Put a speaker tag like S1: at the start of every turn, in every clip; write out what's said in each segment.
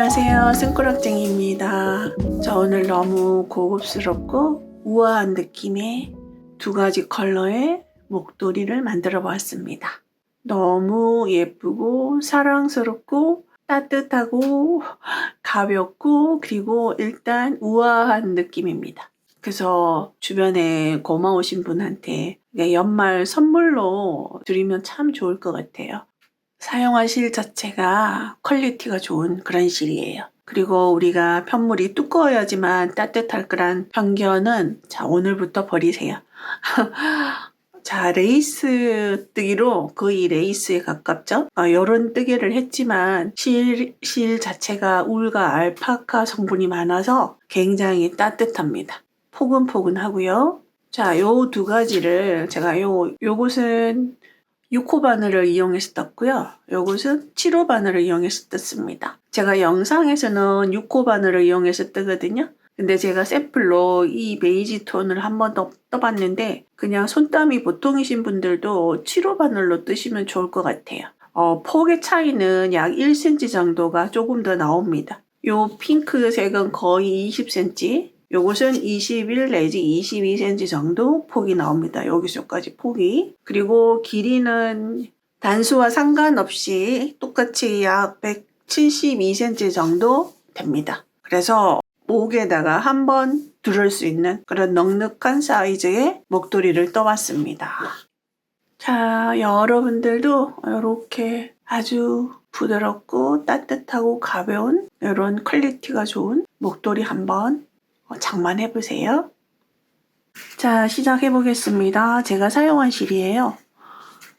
S1: 안녕하세요. 승꾸락쟁이입니다. 저 오늘 너무 고급스럽고 우아한 느낌의 두 가지 컬러의 목도리를 만들어 보았습니다. 너무 예쁘고 사랑스럽고 따뜻하고 가볍고 그리고 일단 우아한 느낌입니다. 그래서 주변에 고마우신 분한테 연말 선물로 드리면 참 좋을 것 같아요. 사용한 실 자체가 퀄리티가 좋은 그런 실이에요. 그리고 우리가 편물이 두꺼워야지만 따뜻할 거란 편견은 자 오늘부터 버리세요. 자 레이스 뜨기로 거의 레이스에 가깝죠. 어, 이런 뜨개를 했지만 실, 실 자체가 울과 알파카 성분이 많아서 굉장히 따뜻합니다. 포근포근하고요. 자, 요 두 가지를 제가 요 요것은 6호 바늘을 이용해서 떴고요. 요것은 7호 바늘을 이용해서 떴습니다. 제가 영상에서는 6호 바늘을 이용해서 뜨거든요. 근데 제가 샘플로 이 베이지 톤을 한 번 더 떠봤는데 그냥 손땀이 보통이신 분들도 7호 바늘로 뜨시면 좋을 것 같아요. 어, 폭의 차이는 약 1cm 정도가 조금 더 나옵니다. 요 핑크색은 거의 20cm, 요것은 21 내지 22cm 정도 폭이 나옵니다. 여기서까지 폭이. 그리고 길이는 단수와 상관없이 똑같이 약 172cm 정도 됩니다. 그래서 목에다가 한 번 두를 수 있는 그런 넉넉한 사이즈의 목도리를 떠봤습니다. 자, 여러분들도 이렇게 아주 부드럽고 따뜻하고 가벼운 이런 퀄리티가 좋은 목도리 한번 어, 장만해 보세요. 자, 시작해 보겠습니다. 제가 사용한 실이에요.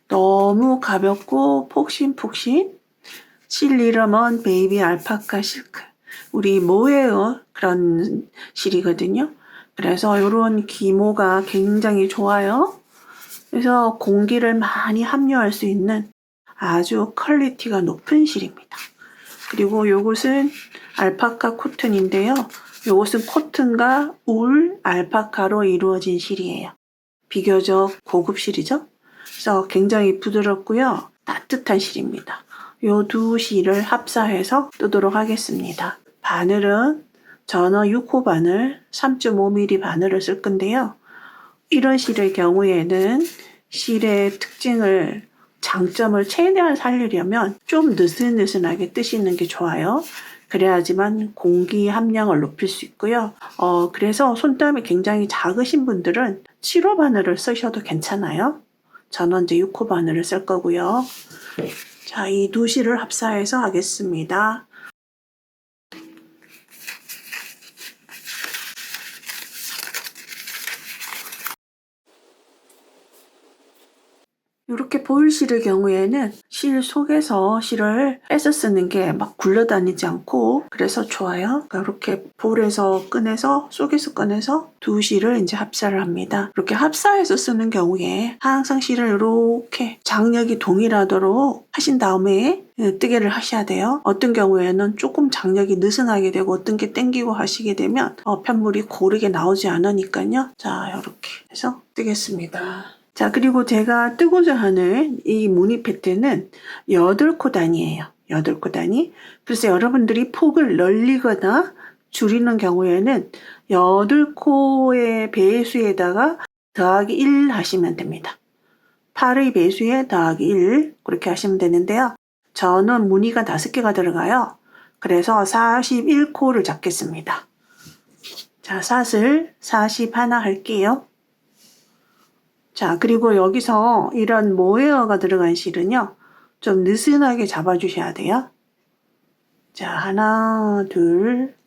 S1: 너무 가볍고 폭신폭신. 실 이름은 베이비 알파카 실크. 우리 모헤어 그런 실이거든요. 그래서 이런 기모가 굉장히 좋아요. 그래서 공기를 많이 함유할 수 있는 아주 퀄리티가 높은 실입니다. 그리고 이것은 알파카 코튼인데요. 이것은 코튼과 울, 알파카로 이루어진 실이에요. 비교적 고급 실이죠. 그래서 굉장히 부드럽고요. 따뜻한 실입니다. 이 두 실을 합사해서 뜨도록 하겠습니다. 바늘은 전어 6호 바늘 3.5mm 바늘을 쓸 건데요. 이런 실의 경우에는 실의 특징을 장점을 최대한 살리려면 좀 느슨느슨하게 뜨시는 게 좋아요. 그래야지만 공기 함량을 높일 수 있고요. 어, 그래서 손땀이 굉장히 작으신 분들은 7호 바늘을 쓰셔도 괜찮아요. 저는 이제 6호 바늘을 쓸 거고요. 자, 이 두 실을 합사해서 하겠습니다. 이렇게 보일 실의 경우에는 실 속에서 실을 뺏어 쓰는 게 막 굴러다니지 않고 그래서 좋아요. 이렇게 볼에서 꺼내서 속에서 꺼내서 두 실을 이제 합사를 합니다. 이렇게 합사해서 쓰는 경우에 항상 실을 이렇게 장력이 동일하도록 하신 다음에 뜨개를 하셔야 돼요. 어떤 경우에는 조금 장력이 느슨하게 되고 어떤 게 땡기고 하시게 되면 어, 편물이 고르게 나오지 않으니까요. 자 이렇게 해서 뜨겠습니다. 자, 그리고 제가 뜨고자 하는 이 무늬 패턴은 8코 단위예요. 8코 단위. 그래서 여러분들이 폭을 늘리거나 줄이는 경우에는 8코의 배수에다가 더하기 1 하시면 됩니다. 8의 배수에 더하기 1 그렇게 하시면 되는데요. 저는 무늬가 5개가 들어가요. 그래서 41코를 잡겠습니다. 자, 삿을 41 할게요. 자, 그리고 여기서 이런 모헤어가 들어간 실은요, 좀 느슨하게 잡아주셔야 돼요. 자, 하나, 둘,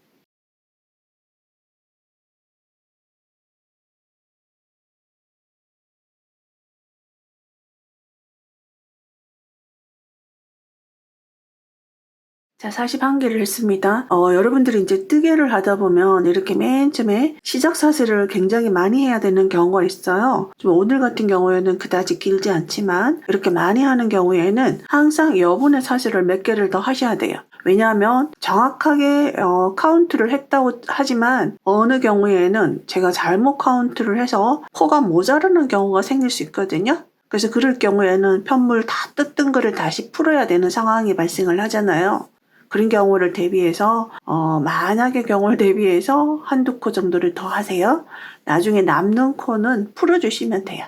S1: 자, 41개를 했습니다. 어, 여러분들이 이제 뜨개를 하다 보면 이렇게 맨 처음에 시작 사슬을 굉장히 많이 해야 되는 경우가 있어요. 좀 오늘 같은 경우에는 그다지 길지 않지만 이렇게 많이 하는 경우에는 항상 여분의 사슬을 몇 개를 더 하셔야 돼요. 왜냐하면 정확하게 어, 카운트를 했다고 하지만 어느 경우에는 제가 잘못 카운트를 해서 코가 모자르는 경우가 생길 수 있거든요. 그래서 그럴 경우에는 편물 다 뜯은 거를 다시 풀어야 되는 상황이 발생을 하잖아요. 그런 경우를 대비해서 어, 만약의 경우를 대비해서 한두 코 정도를 더 하세요. 나중에 남는 코는 풀어주시면 돼요.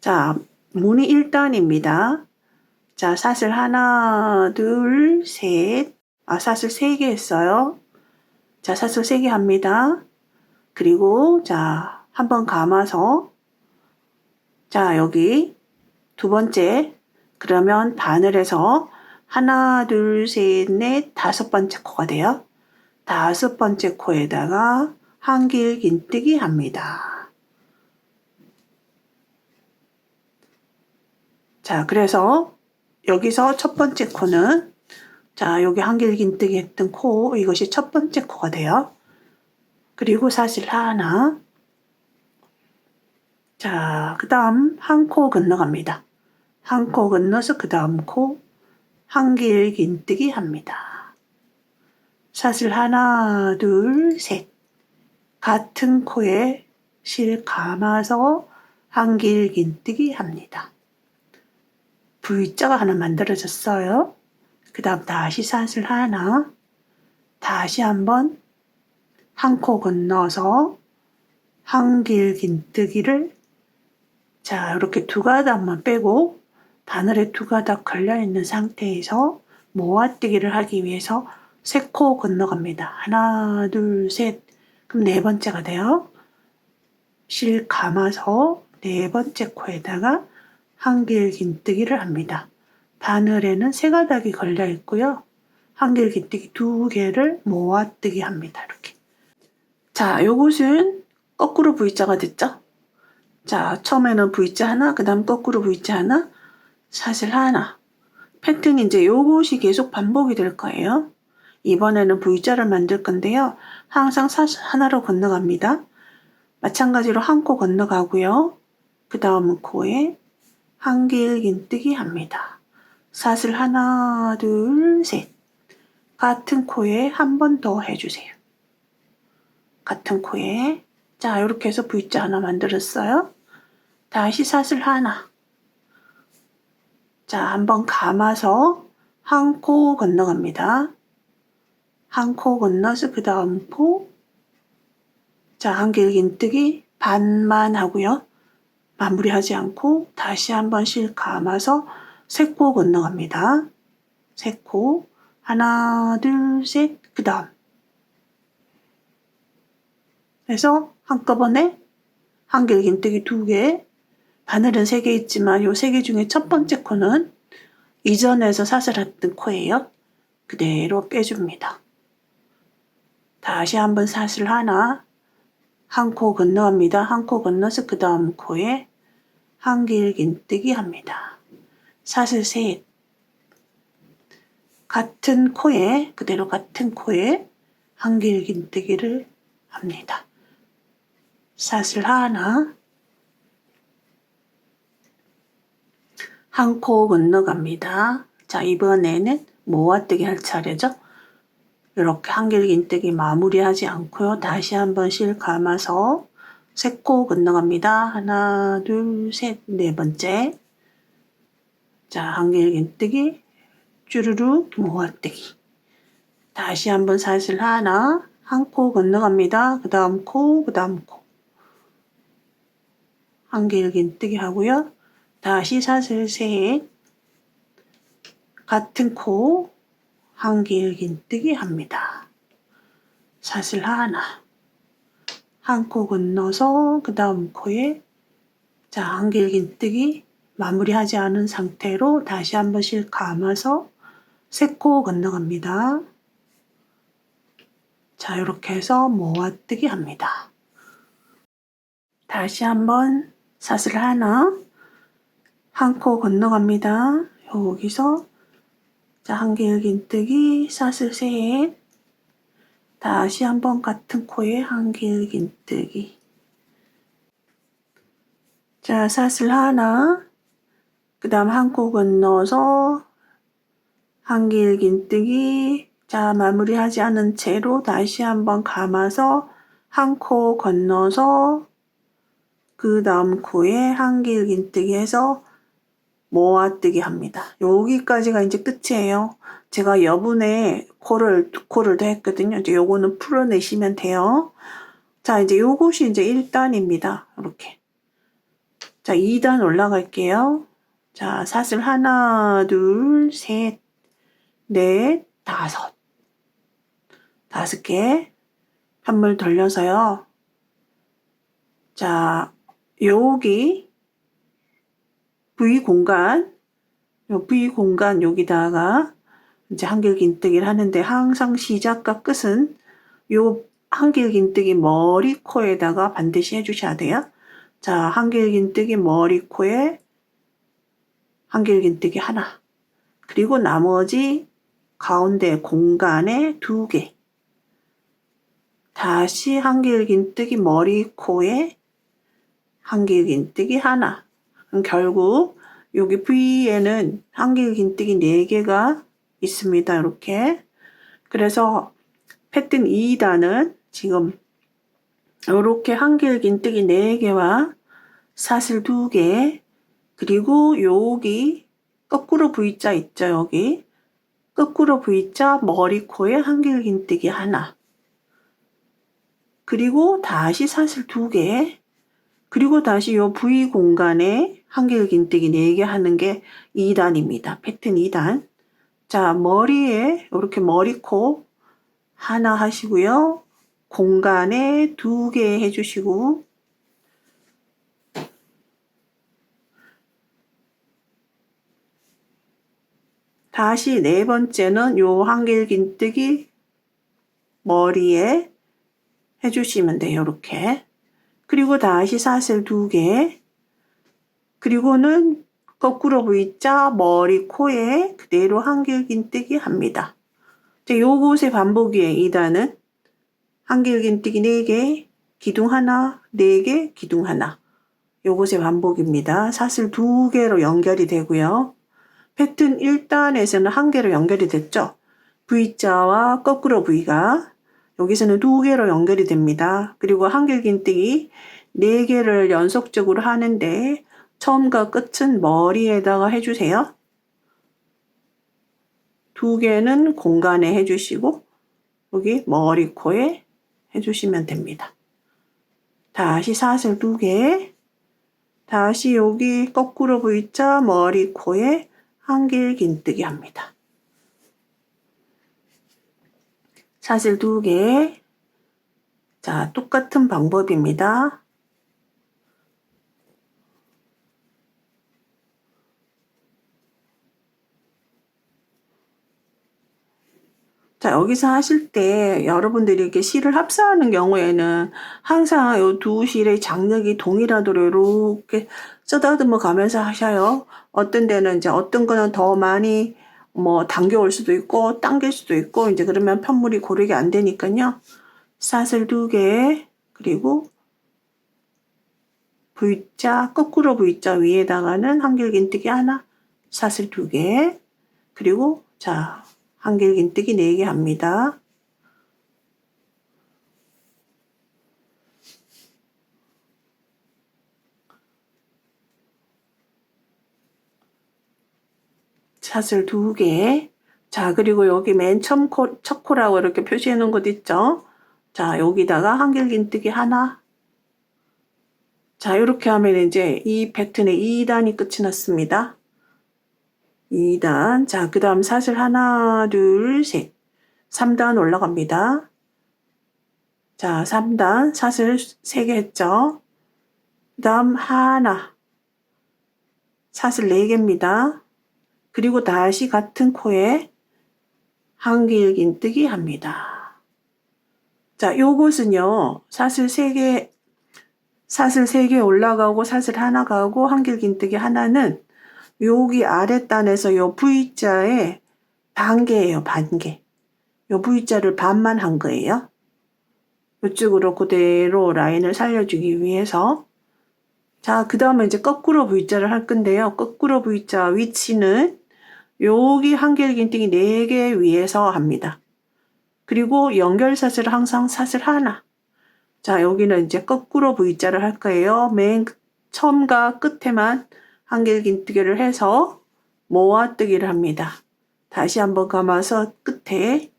S1: 자, 무늬 1단입니다. 자, 사슬 하나, 둘, 셋. 아, 사슬 세개 했어요. 자, 사슬 세개 합니다. 그리고, 자, 한번 감아서, 자, 여기 두 번째. 그러면 바늘에서 하나, 둘, 셋, 넷, 다섯 번째 코가 돼요. 다섯 번째 코에다가 한길 긴뜨기 합니다. 자, 그래서 여기서 첫 번째 코는 자, 여기 한길 긴뜨기 했던 코, 이것이 첫 번째 코가 돼요. 그리고 사실 하나. 자, 그 다음 한 코 건너갑니다. 한 코 건너서 그 다음 코 한길 긴뜨기 합니다. 사슬 하나, 둘, 셋. 같은 코에 실 감아서 한길 긴뜨기 합니다. V자가 하나 만들어졌어요. 그 다음 다시 사슬 하나, 다시 한번 한 코 건너서 한길 긴뜨기를 자 이렇게 두 가닥만 빼고 바늘에 두 가닥 걸려 있는 상태에서 모아뜨기를 하기 위해서 세 코 건너갑니다. 하나, 둘, 셋. 그럼 네 번째가 돼요. 실 감아서 네 번째 코에다가 한길 긴뜨기를 합니다. 바늘에는 세 가닥이 걸려 있고요. 한길 긴뜨기 두 개를 모아뜨기 합니다. 이렇게. 자, 요것은 거꾸로 V자가 됐죠? 자, 처음에는 V자 하나, 그 다음 거꾸로 V자 하나, 사슬 하나. 패턴이 이제 요것이 계속 반복이 될 거예요. 이번에는 V자를 만들 건데요. 항상 사슬 하나로 건너갑니다. 마찬가지로 한 코 건너가고요. 그 다음 코에 한 길 긴뜨기 합니다. 사슬 하나, 둘, 셋. 같은 코에 한 번 더 해주세요. 같은 코에. 자, 이렇게 해서 V자 하나 만들었어요. 다시 사슬 하나. 자, 한번 감아서 한 코 건너갑니다. 한 코 건너서 그 다음 코. 자, 한길 긴뜨기 반만 하고요. 마무리하지 않고 다시 한번 실 감아서 세 코 건너갑니다. 세 코. 하나, 둘, 셋. 그 다음. 그래서 한꺼번에 한길 긴뜨기 두 개, 바늘은 세 개 있지만 요 세 개 중에 첫 번째 코는 이전에서 사슬했던 코예요. 그대로 빼줍니다. 다시 한번 사슬 하나, 한 코 건너갑니다. 한 코 건너서 그 다음 코에 한 길 긴뜨기 합니다. 사슬 셋. 같은 코에, 그대로 같은 코에 한길 긴뜨기를 합니다. 사슬 하나, 한 코 건너갑니다. 자, 이번에는 모아뜨기 할 차례죠. 이렇게 한길긴뜨기 마무리하지 않고요. 다시 한번 실 감아서 세 코 건너갑니다. 하나, 둘, 셋, 네 번째. 자, 한길긴뜨기, 쭈르륵 모아뜨기. 다시 한번 사슬 하나, 한 코 건너갑니다. 그 다음 코, 그 다음 코. 한길긴뜨기 하고요. 다시 사슬 셋. 같은 코, 한길 긴뜨기 합니다. 사슬 하나. 한 코 건너서 그 다음 코에 자 한길 긴뜨기 마무리하지 않은 상태로 다시 한번 실 감아서 세 코 건너갑니다. 자 이렇게 해서 모아뜨기 합니다. 다시 한번 사슬 하나 한 코 건너갑니다. 여기서 자, 한길 긴뜨기, 사슬 셋. 다시 한 번 같은 코에 한길 긴뜨기. 자, 사슬 하나. 그 다음 한 코 건너서 한길 긴뜨기. 자, 마무리하지 않은 채로 다시 한 번 감아서 한 코 건너서 그 다음 코에 한길 긴뜨기 해서 모아뜨기 합니다. 여기까지가 이제 끝이에요. 제가 여분의 코를 두 코를 더 했거든요. 이제 요거는 풀어내시면 돼요. 자, 이제 요것이 이제 1단입니다. 이렇게. 자, 2단 올라갈게요. 자, 사슬 하나, 둘, 셋, 넷, 다섯. 다섯 개. 한 물 돌려서요. 자, 여기 V 공간, 요 V 공간 여기다가 이제 한길긴뜨기를 하는데 항상 시작과 끝은 요 한길긴뜨기 머리 코에다가 반드시 해주셔야 돼요. 자, 한길긴뜨기 머리 코에 한길긴뜨기 하나. 그리고 나머지 가운데 공간에 두 개. 다시 한길긴뜨기 머리 코에 한길긴뜨기 하나. 결국 여기 V에는 한길긴뜨기 4개가 있습니다. 이렇게. 그래서 패턴 2단은 지금 이렇게 한길 긴뜨기 4개와 사슬 2개 그리고 여기 거꾸로 V자 있죠. 여기 거꾸로 V자 머리 코에 한길 긴뜨기 하나 그리고 다시 사슬 2개 그리고 다시 요 V 공간에 한길긴뜨기 4개 하는 게 2단입니다. 패턴 2단. 자, 머리에 이렇게 머리코 하나 하시고요. 공간에 두 개 해주시고 다시 네 번째는 요 한길긴뜨기 머리에 해주시면 돼요. 이렇게. 그리고 다시 사슬 두 개. 그리고는 거꾸로 V자 머리 코에 그대로 한길긴뜨기 합니다. 자, 요곳의 반복이에요. 2단은 한길긴뜨기 4개, 기둥 하나, 4개, 기둥 하나. 요것의 반복입니다. 사슬 2개로 연결이 되고요. 패턴 1단에서는 한 개로 연결이 됐죠. V자와 거꾸로 V가 여기서는 두 개로 연결이 됩니다. 그리고 한길긴뜨기 4개를 연속적으로 하는데 처음과 끝은 머리에다가 해주세요. 두 개는 공간에 해주시고 여기 머리 코에 해주시면 됩니다. 다시 사슬 두 개, 다시 여기 거꾸로 V자 머리 코에 한길 긴뜨기 합니다. 사슬 두 개. 자, 똑같은 방법입니다. 자, 여기서 하실 때 여러분들이 이렇게 실을 합사하는 경우에는 항상 이 두 실의 장력이 동일하도록 이렇게 쓰다듬어 가면서 하셔요. 어떤 데는 이제 어떤 거는 더 많이 뭐 당겨올 수도 있고 당길 수도 있고 이제 그러면 편물이 고르게 안 되니까요. 사슬 두 개, 그리고 V자, 거꾸로 V자 위에다가는 한길긴뜨기 하나, 사슬 두 개, 그리고 자, 한길긴뜨기 네개 합니다. 사슬 두 개. 자, 그리고 여기 맨 처음 코, 첫 코라고 이렇게 표시해 놓은 곳 있죠? 자, 여기다가 한길긴뜨기 하나. 자, 이렇게 하면 이제 이 패턴의 2단이 끝이 났습니다. 2단. 자, 그 다음 사슬 하나, 둘, 셋. 3단 올라갑니다. 자, 3단 사슬 3개 했죠? 그 다음 하나. 사슬 4개입니다. 그리고 다시 같은 코에 한길긴뜨기 합니다. 자, 요것은요, 사슬 3개, 사슬 3개 올라가고 사슬 하나 가고 한길긴뜨기 하나는 여기 아랫단에서 요 V자의 반개예요, 반개. 요 V자를 반만 한 거예요. 이쪽으로 그대로 라인을 살려주기 위해서. 자, 그 다음에 이제 거꾸로 V자를 할 건데요. 거꾸로 V자 위치는 여기 한길긴뜨기 4개 위에서 합니다. 그리고 연결사슬 항상 사슬 하나. 자, 여기는 이제 거꾸로 V자를 할 거예요. 맨 처음과 끝에만 한길긴뜨기를 해서 모아뜨기를 합니다. 다시 한번 감아서 끝에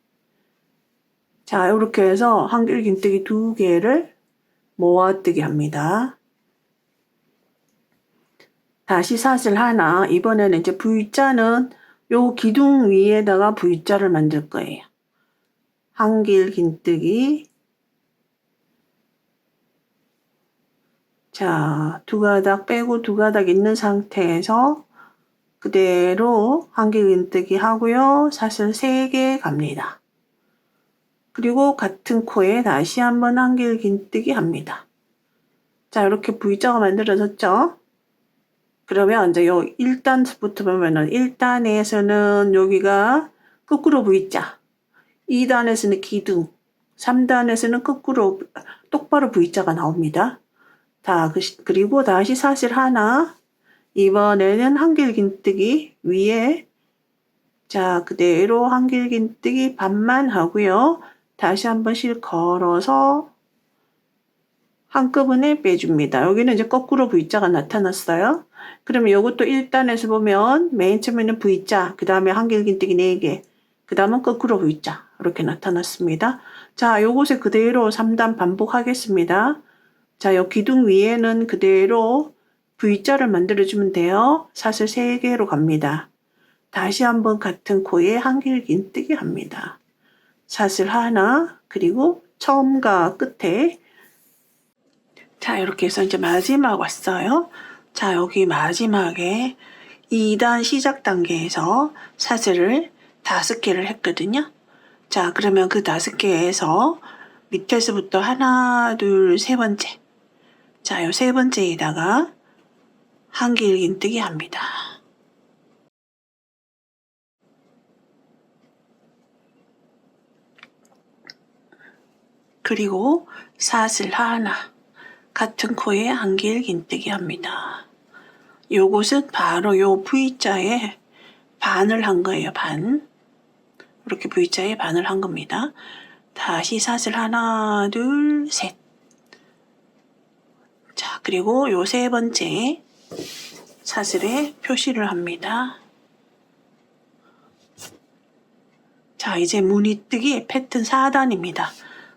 S1: 자 이렇게 해서 한길긴뜨기 두 개를 모아뜨기 합니다. 다시 사슬 하나 이번에는 이제 V자는 요 기둥 위에다가 V자를 만들 거예요. 한길긴뜨기 자, 두 가닥 빼고 두 가닥 있는 상태에서 그대로 한길긴뜨기 하고요. 사슬 3개 갑니다. 그리고 같은 코에 다시 한번 한길 긴뜨기 합니다. 자, 이렇게 V자가 만들어졌죠? 그러면 이제 요 1단부터 보면은 1단에서는 여기가 거꾸로 V자, 2단에서는 기둥, 3단에서는 거꾸로 똑바로 V자가 나옵니다. 자, 그 시- 그리고 다시 사슬 하나. 이번에는 한길긴뜨기 위에 자, 그대로 한길긴뜨기 반만 하고요. 다시 한 번씩 걸어서 한꺼번에 빼줍니다. 여기는 이제 거꾸로 V자가 나타났어요. 그러면 이것도 1단에서 보면 맨 처음에는 V자, 그 다음에 한길긴뜨기 4개, 그 다음은 거꾸로 V자 이렇게 나타났습니다. 자, 요것에 그대로 3단 반복하겠습니다. 자, 요 기둥 위에는 그대로 V자를 만들어주면 돼요. 사슬 3개로 갑니다. 다시 한번 같은 코에 한길긴뜨기 합니다. 사슬 하나, 그리고 처음과 끝에 자, 이렇게 해서 이제 마지막 왔어요. 자, 여기 마지막에 2단 시작 단계에서 사슬을 다섯 개를 했거든요. 자, 그러면 그 다섯 개에서 밑에서부터 하나, 둘, 세 번째. 자, 요 세 번째에다가 한길긴뜨기 합니다. 그리고 사슬 하나, 같은 코에 한길긴뜨기 합니다. 요것은 바로 요 V자에 반을 한 거예요, 반. 이렇게 V자에 반을 한 겁니다. 다시 사슬 하나, 둘, 셋. 자, 그리고 요 세 번째 사슬에 표시를 합니다. 자, 이제 무늬뜨기 패턴 4단입니다.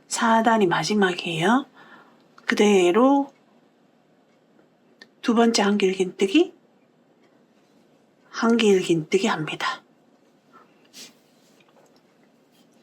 S1: 4단이 마지막이에요. 그대로 두 번째 한길긴뜨기, 한길긴뜨기 합니다.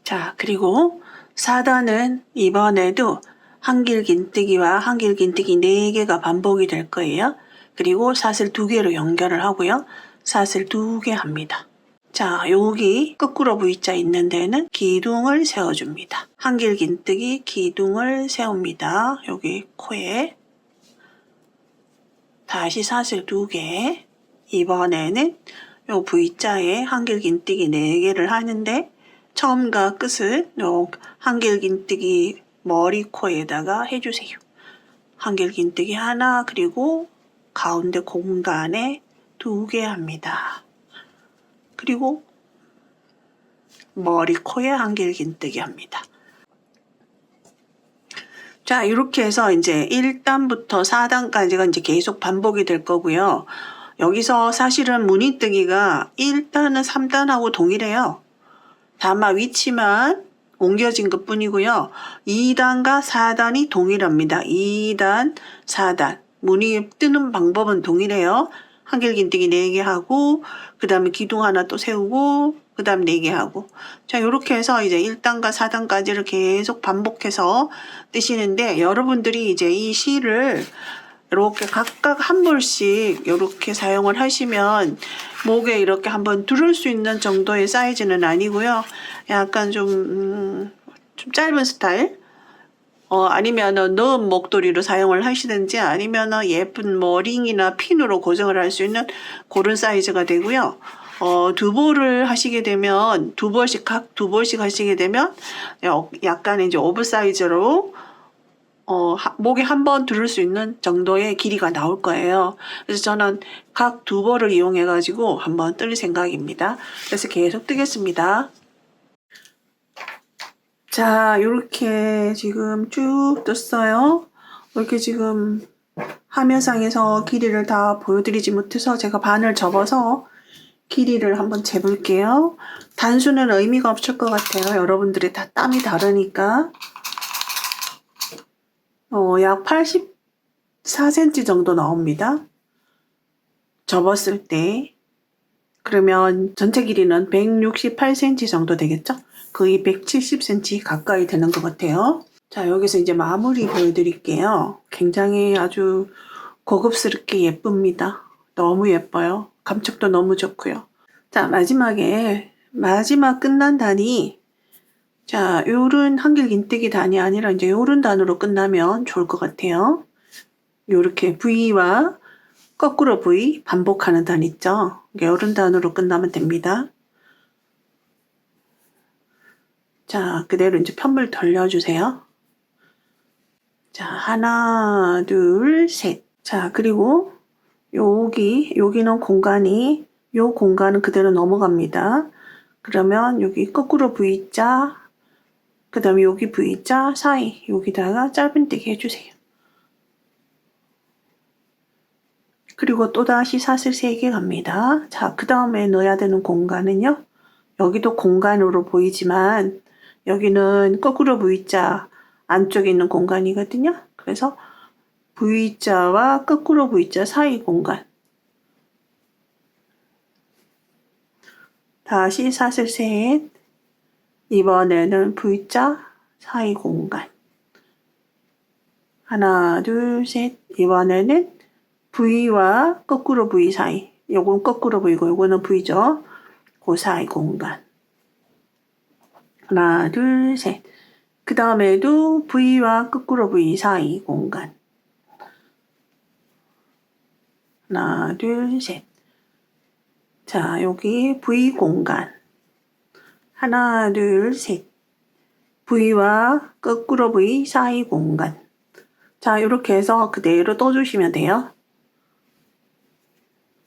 S1: 자, 그리고 4단은 이번에도 한길 긴뜨기와 한길 긴뜨기 4개가 반복이 될 거예요. 그리고 사슬 2개로 연결을 하고요. 사슬 2개 합니다. 자, 여기 거꾸로 V자 있는 데는 기둥을 세워줍니다. 한길 긴뜨기 기둥을 세웁니다. 여기 코에 다시 사슬 2개 이번에는 요 V자에 한길 긴뜨기 4개를 하는데 처음과 끝은 요 한길 긴뜨기 머리 코에다가 해주세요. 한길긴뜨기 하나 그리고 가운데 공간에 두 개 합니다. 그리고 머리 코에 한길긴뜨기 합니다. 자, 이렇게 해서 이제 1단부터 4단까지가 이제 계속 반복이 될 거고요. 여기서 사실은 무늬뜨기가 1단은 3단하고 동일해요. 다만 위치만 옮겨진 것 뿐이고요. 2단과 4단이 동일합니다. 2단, 4단. 무늬 뜨는 방법은 동일해요. 한길긴뜨기 4개 하고, 그 다음에 기둥 하나 또 세우고, 그 다음 4개 하고. 자, 이렇게 해서 이제 1단과 4단까지를 계속 반복해서 뜨시는데, 여러분들이 이제 이 실을 이렇게 각각 한 볼씩 이렇게 사용을 하시면 목에 이렇게 한번 두를 수 있는 정도의 사이즈는 아니고요. 약간 좀, 음, 좀 짧은 스타일? 어, 아니면은 넣은 목도리로 사용을 하시든지 아니면은 예쁜 뭐 링이나 핀으로 고정을 할 수 있는 그런 사이즈가 되고요. 어, 두 볼을 하시게 되면 두 볼씩 각 두 볼씩 하시게 되면 어, 약간 이제 오버사이즈로 어, 하- 목에 한 번 두를 수 있는 정도의 길이가 나올 거예요. 그래서 저는 각 두 벌을 이용해 가지고 한번 뜰 생각입니다. 그래서 계속 뜨겠습니다. 자, 이렇게 지금 쭉 떴어요. 이렇게 지금 화면상에서 길이를 다 보여드리지 못해서 제가 반을 접어서 길이를 한번 재볼게요. 단수는 의미가 없을 것 같아요. 여러분들이 다 땀이 다르니까. 어, 약 84cm 정도 나옵니다. 접었을 때. 그러면 전체 길이는 168cm 정도 되겠죠? 거의 170cm 가까이 되는 것 같아요. 자, 여기서 이제 마무리 보여드릴게요. 굉장히 아주 고급스럽게 예쁩니다. 너무 예뻐요. 감촉도 너무 좋고요. 자, 마지막에, 마지막 끝난 단이, 자, 요런 한길 긴뜨기 단이 아니라 이제 요런 단으로 끝나면 좋을 것 같아요. 요렇게 V와 거꾸로 V 반복하는 단 있죠? 요런 단으로 끝나면 됩니다. 자, 그대로 이제 편물 돌려주세요. 자, 하나, 둘, 셋. 자, 그리고 여기, 여기는 공간이, 요 공간은 그대로 넘어갑니다. 그러면 여기 거꾸로 V자, 그 다음에 여기 V자 사이, 여기다가 짧은뜨기 해주세요. 그리고 또다시 사슬 3개 갑니다. 자, 그 다음에 넣어야 되는 공간은요. 여기도 공간으로 보이지만 여기는 거꾸로 V자 안쪽에 있는 공간이거든요. 그래서 V자와 거꾸로 V자 사이 공간. 다시 사슬 셋. 이번에는 V자 사이 공간. 하나, 둘, 셋. 이번에는 V와 거꾸로 V 사이. 요건 거꾸로 V고 요거는 V죠. 그 사이 공간. 하나, 둘, 셋. 그 다음에도 V와 거꾸로 V 사이 공간. 하나, 둘, 셋. 자, 여기 V 공간. 하나, 둘, 셋. V와 거꾸로 V 사이 공간. 자, 이렇게 해서 그대로 떠주시면 돼요.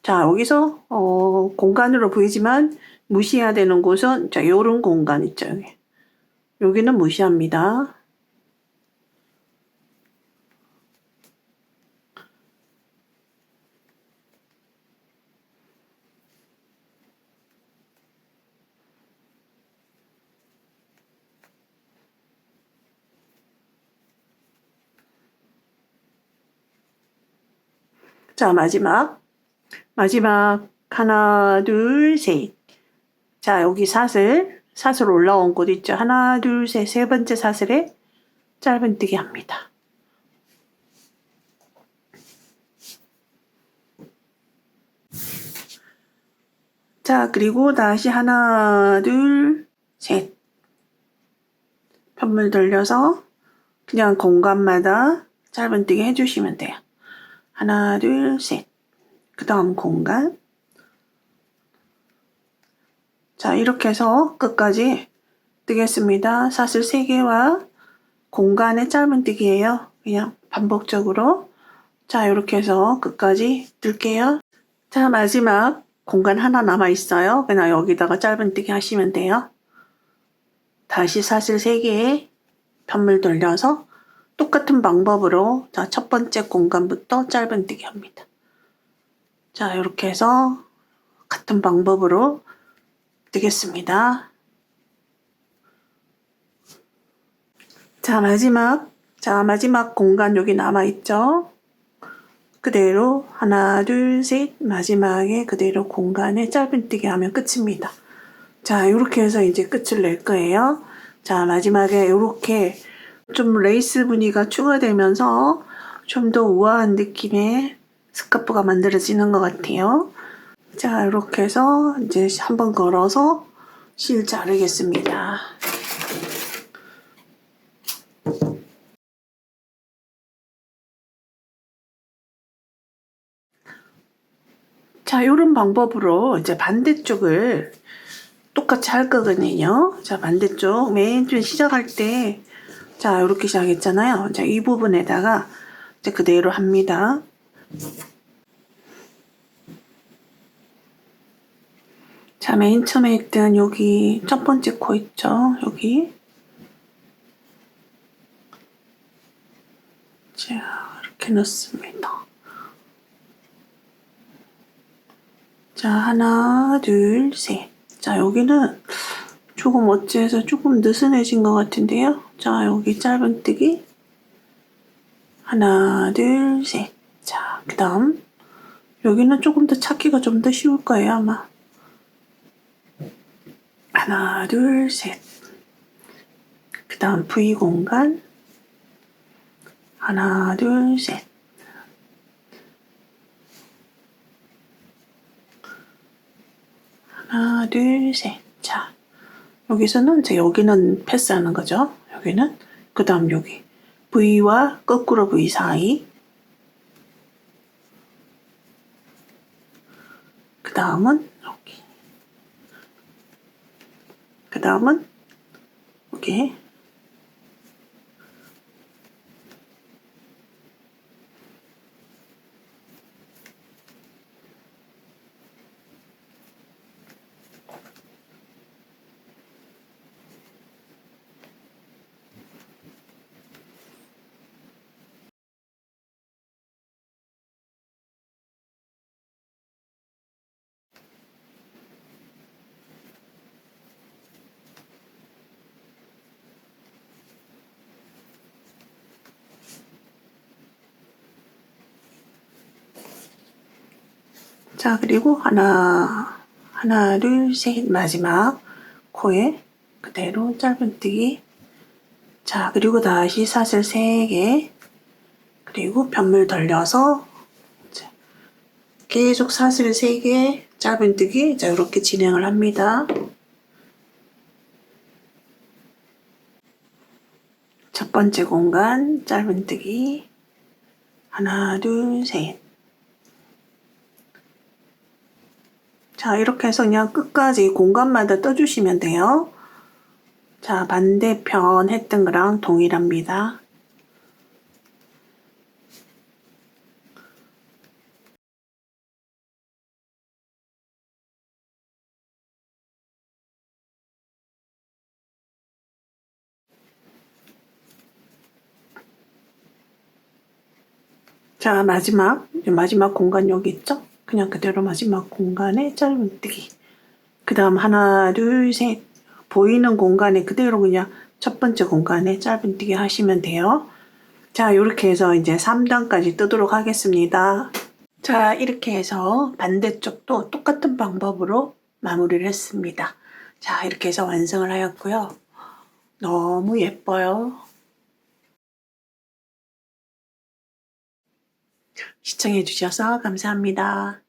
S1: 자, 여기서, 어, 공간으로 보이지만 무시해야 되는 곳은, 자, 요런 공간 있죠, 여기. 여기는 무시합니다. 자, 마지막. 마지막. 하나, 둘, 셋. 자, 여기 사슬. 사슬 올라온 곳 있죠. 하나, 둘, 셋. 세 번째 사슬에 짧은뜨기 합니다. 자, 그리고 다시 하나, 둘, 셋. 편물 돌려서 그냥 공간마다 짧은뜨기 해주시면 돼요. 하나, 둘, 셋. 그 다음 공간. 자, 이렇게 해서 끝까지 뜨겠습니다. 사슬 3개와 공간의 짧은뜨기예요. 그냥 반복적으로. 자, 이렇게 해서 끝까지 뜰게요. 자, 마지막 공간 하나 남아 있어요. 그냥 여기다가 짧은뜨기 하시면 돼요. 다시 사슬 3개 편물 돌려서 똑같은 방법으로 자, 첫 번째 공간부터 짧은뜨기 합니다. 자, 이렇게 해서 같은 방법으로 뜨겠습니다. 자, 마지막. 자, 마지막 공간 여기 남아있죠? 그대로 하나, 둘, 셋. 마지막에 그대로 공간에 짧은뜨기 하면 끝입니다. 자, 이렇게 해서 이제 끝을 낼 거예요. 자, 마지막에 이렇게 좀 레이스 무늬가 추가되면서 좀 더 우아한 느낌의 스카프가 만들어지는 것 같아요. 자, 이렇게 해서 이제 한번 걸어서 실 자르겠습니다. 자, 이런 방법으로 이제 반대쪽을 똑같이 할 거거든요. 자, 반대쪽 맨 처음 시작할 때, 자, 이렇게 시작했잖아요. 자, 이 부분에다가 이제 그대로 합니다. 자, 맨 처음에 있던 여기 첫 번째 코 있죠? 여기. 자, 이렇게 넣습니다. 자, 하나, 둘, 셋. 자, 여기는 조금 어째서 조금 느슨해진 것 같은데요. 자, 여기 짧은뜨기. 하나, 둘, 셋. 자, 그 다음. 여기는 조금 더 찾기가 좀 더 쉬울 거예요, 아마. 하나, 둘, 셋. 그 다음 V 공간. 하나, 둘, 셋. 하나, 둘, 셋. 자, 여기서는 이제 여기는 패스하는 거죠. 여기는. 그 다음 여기. V와 거꾸로 V 사이. 그 다음은 여기. 그 다음은 여기. 자, 그리고 하나, 하나, 둘, 셋, 마지막 코에 그대로 짧은뜨기. 자, 그리고 다시 사슬 3개. 그리고 편물 돌려서 계속 사슬 3개, 짧은뜨기. 자, 이렇게 진행을 합니다. 첫 번째 공간, 짧은뜨기. 하나, 둘, 셋. 자, 이렇게 해서 그냥 끝까지 공간마다 떠주시면 돼요. 자, 반대편 했던 거랑 동일합니다. 자, 마지막, 마지막 공간 여기 있죠? 그냥 그대로 마지막 공간에 짧은뜨기. 그 다음 하나, 둘, 셋. 보이는 공간에 그대로 그냥 첫 번째 공간에 짧은뜨기 하시면 돼요. 자, 이렇게 해서 이제 3단까지 뜨도록 하겠습니다. 자, 이렇게 해서 반대쪽도 똑같은 방법으로 마무리를 했습니다. 자, 이렇게 해서 완성을 하였고요. 너무 예뻐요. 시청해주셔서 감사합니다.